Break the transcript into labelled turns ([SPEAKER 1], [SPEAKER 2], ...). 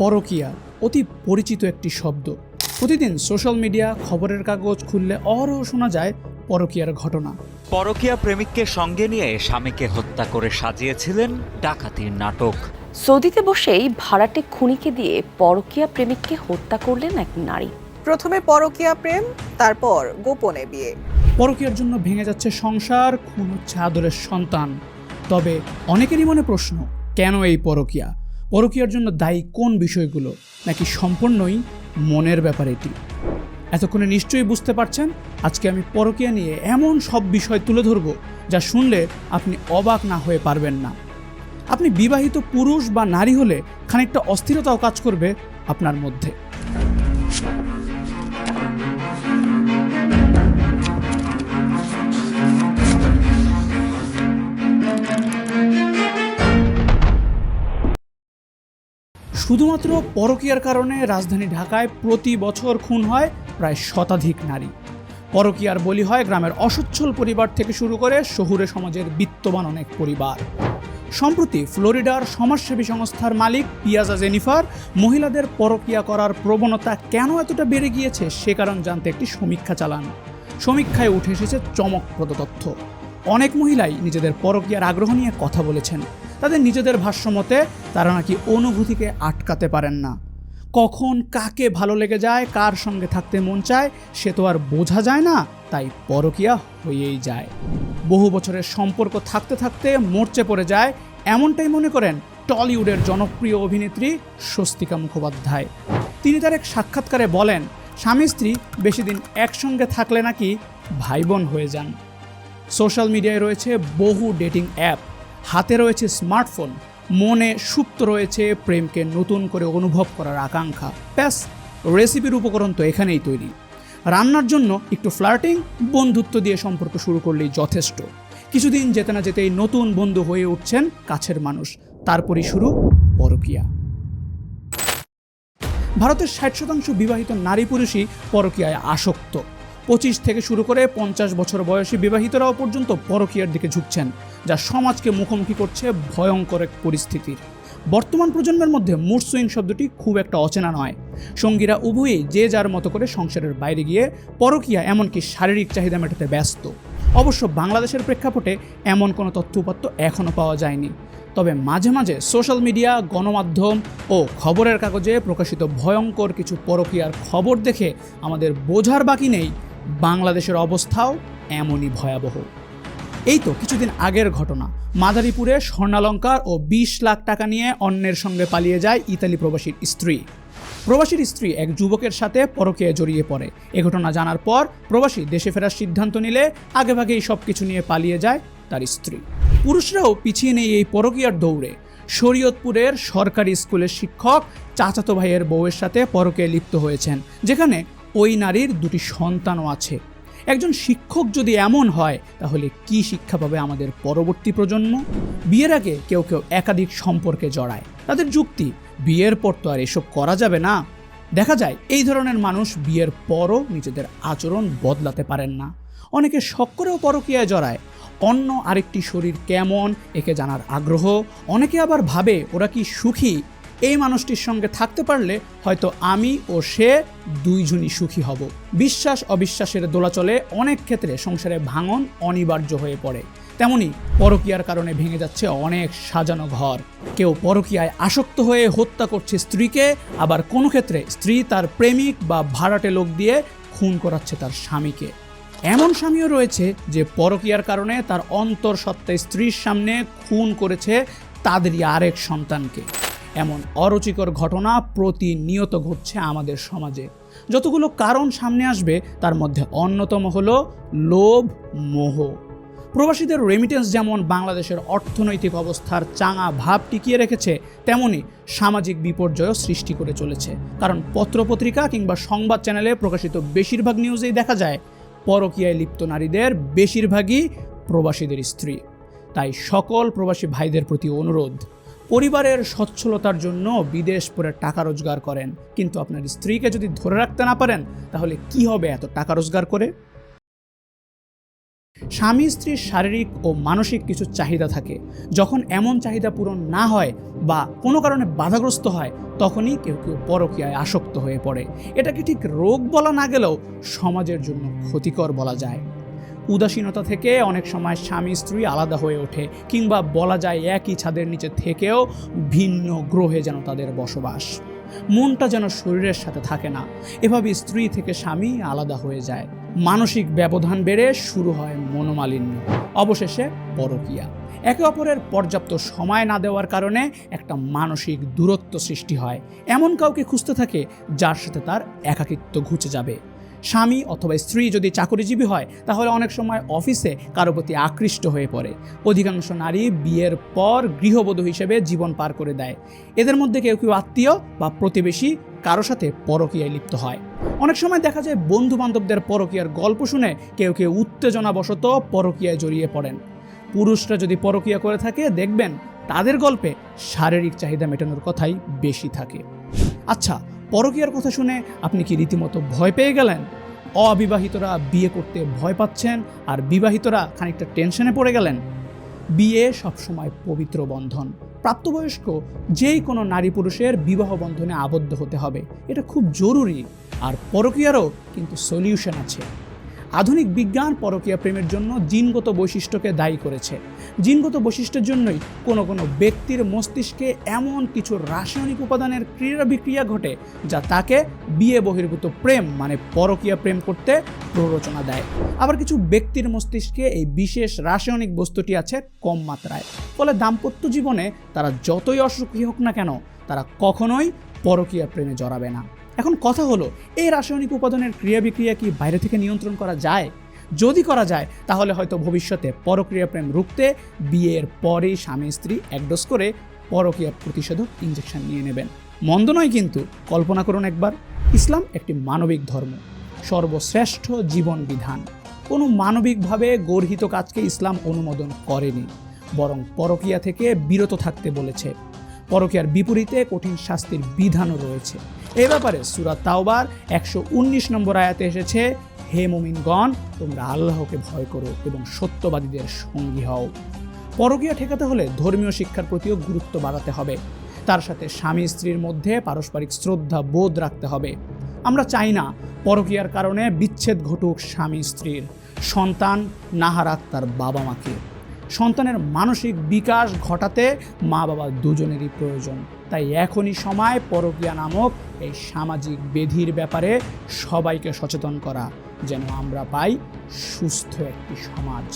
[SPEAKER 1] পরকিয়া অতি পরিচিত একটি শব্দ। প্রতিদিন সোশ্যাল মিডিয়া খবরের কাগজ খুললে অহরহ শোনা যায় পরকিয়ার ঘটনা।
[SPEAKER 2] পরকীয়া প্রেমিককে সঙ্গে নিয়ে স্বামীকে হত্যা করে সাজিয়েছিলেন ডাকাতির নাটক।
[SPEAKER 3] সৌদিতে বসেই ভাড়াটে খুনিকে দিয়ে পরকীয়া প্রেমিককে হত্যা করলেন এক নারী।
[SPEAKER 4] প্রথমে পরকীয়া প্রেম তারপর গোপনে বিয়ে।
[SPEAKER 1] পরকীয়ার জন্য ভেঙে যাচ্ছে সংসার খুন হচ্ছে আদরের সন্তান। তবে অনেকেরই মনে প্রশ্ন কেন এই পরকীয়া? পরকীয়ার জন্য দায়ী কোন বিষয়গুলো নাকি সম্পূর্ণই মনের ব্যাপার এটি? এতক্ষণে নিশ্চয়ই বুঝতে পারছেন, আজকে আমি পরকীয়া নিয়ে এমন সব বিষয় তুলে ধরব যা শুনলে আপনি অবাক না হয়ে পারবেন না। আপনি বিবাহিত পুরুষ বা নারী হলে খানিকটা অস্থিরতাও কাজ করবে আপনার মধ্যে। শুধুমাত্র পরকীয়ার কারণে রাজধানী ঢাকায় প্রতি বছর খুন হয় প্রায় শতাধিক নারী। পরকীয়ার বলি হয় গ্রামের অসচ্ছল পরিবার থেকে শুরু করে শহুরে সমাজের বিত্তবান অনেক পরিবার। সম্প্রতি ফ্লোরিডার সমাজসেবী সংস্থার মালিক পিয়াজা জেনিফার মহিলাদের পরকীয়া করার প্রবণতা কেন এতটা বেড়ে গিয়েছে সে কারণ জানতে একটি সমীক্ষা চালান। সমীক্ষায় উঠে এসেছে চমকপ্রদ তথ্য। অনেক মহিলাই নিজেদের পরকীয়ার আগ্রহ নিয়ে কথা বলেছেন। তাদের নিজেদের ভাষ্যমতে তারা নাকি অনুভূতিকে আটকাতে পারেন না। কখন কাকে ভালো লেগে যায়, কার সঙ্গে থাকতে মন চায়, সে তো আর বোঝা যায় না, তাই পরকীয়া হয়েই যায়। বহু বছরের সম্পর্ক থাকতে থাকতে মরচে পড়ে যায়, এমনটাই মনে করেন টলিউডের জনপ্রিয় অভিনেত্রী স্বস্তিকা মুখোপাধ্যায়। তিনি তার এক সাক্ষাৎকারে বলেন, স্বামী স্ত্রী বেশি দিন একসঙ্গে থাকলে নাকি ভাই বোন হয়ে যান। সোশ্যাল মিডিয়ায় রয়েছে বহু ডেটিং অ্যাপ। হাতে রয়েছে স্মার্টফোন, মনে সুপ্ত রয়েছে প্রেমকে নতুন করে অনুভব করার আকাঙ্ক্ষা। ব্যাস রেসিপির উপকরণ তো এখানেই তৈরি। রান্নার জন্য একটু ফ্লার্টিং বন্ধুত্ব দিয়ে সম্পর্ক শুরু করলেই যথেষ্ট। কিছুদিন যেতে না যেতেই নতুন বন্ধু হয়ে উঠছেন কাছের মানুষ। তারপরই শুরু পরকিয়া। ভারতের ষাট শতাংশ বিবাহিত নারী পুরুষই পরকীয়ায় আসক্ত। পঁচিশ থেকে শুরু করে পঞ্চাশ বছর বয়সী বিবাহিতরাও পর্যন্ত পরকীয়ার দিকে ঝুঁকছেন, যা সমাজকে মুখোমুখি করছে ভয়ঙ্কর এক পরিস্থিতির। বর্তমান প্রজন্মের মধ্যে মুড সুইং শব্দটি খুব একটা অচেনা নয়। সঙ্গীরা উভয়েই যে যার মতো করে সংসারের বাইরে গিয়ে পরকীয়া এমনকি শারীরিক চাহিদা মেটাতে ব্যস্ত। অবশ্য বাংলাদেশের প্রেক্ষাপটে এমন কোনো তথ্য উপাত্ত এখনও পাওয়া যায়নি। তবে মাঝে মাঝে সোশ্যাল মিডিয়া, গণমাধ্যম ও খবরের কাগজে প্রকাশিত ভয়ঙ্কর কিছু পরকীয়ার খবর দেখে আমাদের বোঝার বাকি নেই বাংলাদেশের অবস্থাও এমনই ভয়াবহ। এই তো কিছুদিন আগের ঘটনা। মাদারীপুরে স্বর্ণালঙ্কার ও বিশ লাখ টাকা নিয়ে অন্যের সঙ্গে পালিয়ে যায় ইতালি প্রবাসীর স্ত্রী। প্রবাসীর স্ত্রী এক যুবকের সাথে পরকীয়া জড়িয়ে পড়ে। এ ঘটনা জানার পর প্রবাসী দেশে ফেরার সিদ্ধান্ত নিলে আগেভাগেই সব কিছু নিয়ে পালিয়ে যায় তার স্ত্রী। পুরুষরাও পিছিয়ে নেই এই পরকীয়ার দৌড়ে। শরীয়তপুরের সরকারি স্কুলের শিক্ষক চাচাতো ভাইয়ের বউয়ের সাথে পরকীয়ায় লিপ্ত হয়েছেন, যেখানে ওই নারীর দুটি সন্তানও আছে। একজন শিক্ষক যদি এমন হয়, তাহলে কি শিক্ষা পাবে আমাদের পরবর্তী প্রজন্ম? বিয়ের আগে কেউ কেউ একাধিক সম্পর্কে জড়ায়। তাদের যুক্তি, বিয়ের পর তো আর এসব করা যাবে না। দেখা যায়, এই ধরনের মানুষ বিয়ের পরও নিজেদের আচরণ বদলাতে পারেন না। অনেকে শখ করেও পরকীয়ায় জড়ায়। অন্য আরেকটি শরীর কেমন, একে জানার আগ্রহ। অনেকে আবার ভাবে, ওরা কি সুখী? এই মানুষটির সঙ্গে থাকতে পারলে হয়তো আমি ও সে দুইজনই সুখী হব। বিশ্বাস, অবিশ্বাসের দোলাচলে অনেক ক্ষেত্রে সংসারে ভাঙন অনিবার্য হয়ে পড়ে। তেমনি পরকীয়ার কারণে ভেঙে যাচ্ছে অনেক সাজানো ঘর। কেউ পরকীয়ায় আসক্ত হয়ে হত্যা করছে স্ত্রীকে, আবার কোনো ক্ষেত্রে স্ত্রী তার প্রেমিক বা ভাড়াটে লোক দিয়ে খুন করাচ্ছে তার স্বামীকে। এমন স্বামীও রয়েছে যে পরকীয়ার কারণে তার অন্তর সত্ত্বা স্ত্রীর সামনে খুন করেছে তাদেরই আরেক সন্তানকে। এমন অরুচিকর ঘটনা প্রতিনিয়ত ঘটছে আমাদের সমাজে। যতগুলো কারণ সামনে আসবে, তার মধ্যে অন্যতম হলো লোভ, মোহ। প্রবাসীদের রেমিটেন্স যেমন বাংলাদেশের অর্থনৈতিক অবস্থার চাঙা ভাব টিকিয়ে রেখেছে, তেমনি সামাজিক বিপর্যয়ও সৃষ্টি করে চলেছে। কারণ পত্রপত্রিকা কিংবা সংবাদ চ্যানেলে প্রকাশিত বেশিরভাগ নিউজেই দেখা যায়, পরকীয়ায় লিপ্ত নারীদের বেশিরভাগই প্রবাসীদের স্ত্রী। তাই সকল প্রবাসী ভাইদের প্রতি অনুরোধ পরিবারের সচ্ছলতার জন্য বিদেশ পরে টাকা রোজগার করেন। কিন্তু আপনার স্ত্রীকে যদি ধরে রাখতে না পারেন, তাহলে কি হবে এত টাকা রোজগার করে? স্বামী স্ত্রীর শারীরিক ও মানসিক কিছু চাহিদা থাকে। যখন এমন চাহিদা পূরণ না হয় বা কোনো কারণে বাধাগ্রস্ত হয়, তখনই কেউ কেউ পরকীয়ায় আসক্ত হয়ে পড়ে। এটাকে ঠিক রোগ বলা না গেলেও সমাজের জন্য ক্ষতিকর বলা যায়। উদাসীনতা থেকে অনেক সময় স্বামী স্ত্রী আলাদা হয়ে ওঠে, কিংবা বলা যায় একই ছাদের নিচে থেকেও ভিন্ন গ্রহে যেন তাদের বসবাস। মনটা যেন শরীরের সাথে থাকে না, এভাবে স্ত্রী থেকে স্বামী আলাদা হয়ে যায়। মানসিক ব্যবধান বেড়ে শুরু হয় মনোমালিন্য, অবশেষে পরকীয়া। একে অপরের পর্যাপ্ত সময় না দেওয়ার কারণে একটা মানসিক দূরত্ব সৃষ্টি হয়। এমন কাউকে খুঁজতে থাকে যার সাথে তার একাকিত্ব ঘুচে যাবে। স্বামী অথবা স্ত্রী যদি চাকরিজীবী হয়, তাহলে অনেক সময় অফিসে কারও প্রতি আকৃষ্ট হয়ে পড়ে। অধিকাংশ নারী বিয়ের পর গৃহবধূ হিসেবে জীবন পার করে দেয়। এদের মধ্যে কেউ কেউ আত্মীয় বা প্রতিবেশী কারও সাথে পরকীয়ায় লিপ্ত হয়। অনেক সময় দেখা যায় বন্ধু বান্ধবদের পরকীয়ার গল্প শুনে কেউ কেউ উত্তেজনাবশত পরকীয়ায় জড়িয়ে পড়েন। পুরুষরা যদি পরকীয়া করে থাকে, দেখবেন তাদের গল্পে শারীরিক চাহিদা মেটানোর কথাই বেশি থাকে। আচ্ছা পরকীয়ার কথা শুনে আপনি কি রীতিমতো ভয় পেয়ে গেলেন? অবিবাহিতরা বিয়ে করতে ভয় পাচ্ছেন আর বিবাহিতরা খানিকটা টেনশনে পড়ে গেলেন। বিয়ে সবসময় পবিত্র বন্ধন। প্রাপ্তবয়স্ক যেই কোনো নারী পুরুষের বিবাহ বন্ধনে আবদ্ধ হতে হবে, এটা খুব জরুরি। আর পরকীয়ারও কিন্তু সলিউশন আছে। আধুনিক বিজ্ঞান পরকীয়া প্রেমের জন্য জিনগত বৈশিষ্ট্যকে দায়ী করেছে। জিনগত বৈশিষ্ট্যের জন্যই কোনো কোনো ব্যক্তির মস্তিষ্কে এমন কিছু রাসায়নিক উপাদানের ক্রিয়া বিক্রিয়া ঘটে, যা তাকে বিয়ে বহির্ভূত প্রেম মানে পরকীয়া প্রেম করতে প্ররোচনা দেয়। আবার কিছু ব্যক্তির মস্তিষ্কে এই বিশেষ রাসায়নিক বস্তুটি আছে কম মাত্রায়। ফলে দাম্পত্য জীবনে তারা যতই অসুখী হোক না কেন, তারা কখনোই পরকীয়া প্রেমে জড়াবে না। এখন কথা হলো, এই রাসায়নিক উপাদানের ক্রিয়া বিক্রিয়া কি বাইরে থেকে নিয়ন্ত্রণ করা যায়? যদি করা যায়, তাহলে হয়তো ভবিষ্যতে পরক্রিয়া প্রেম রুখতে বিয়ের পরেই স্বামী স্ত্রী এক ডোজ করে পরকীয়া প্রতিষেধক ইঞ্জেকশন নিয়ে নেবেন। মন্দ নয় কিন্তু, কল্পনা করুন একবার, ইসলাম একটি মানবিক ধর্ম, সর্বশ্রেষ্ঠ জীবন বিধান। কোনো মানবিকভাবে গর্হিত কাজকে ইসলাম অনুমোদন করেনি, বরং পরকীয়া থেকে বিরত থাকতে বলেছে। পরকীয়ার বিপরীতে কঠিন শাস্তির বিধানও রয়েছে। এ ব্যাপারে সুরা তাওবার একশো উনিশ নম্বর আয়াতে এসেছে, হে মোমিনগণ, তোমরা আল্লাহকে ভয় করো এবং সত্যবাদীদের সঙ্গী হও। পরকীয়া ঠেকাতে হলে ধর্মীয় শিক্ষার প্রতিও গুরুত্ব বাড়াতে হবে। তার সাথে স্বামী স্ত্রীর মধ্যে পারস্পরিক শ্রদ্ধা বোধ রাখতে হবে। আমরা চাই না পরকীয়ার কারণে বিচ্ছেদ ঘটুক স্বামী স্ত্রীর। সন্তান না হারাক তার বাবা মাকে। সন্তানের মানসিক বিকাশ ঘটাতে মা বাবা দুজনেরই প্রয়োজন। তাই এখনই সময় পরকিয়া নামক এই সামাজিক বেধির ব্যাপারে সবাইকে সচেতন করা, যেন আমরা পাই সুস্থ একটি সমাজ।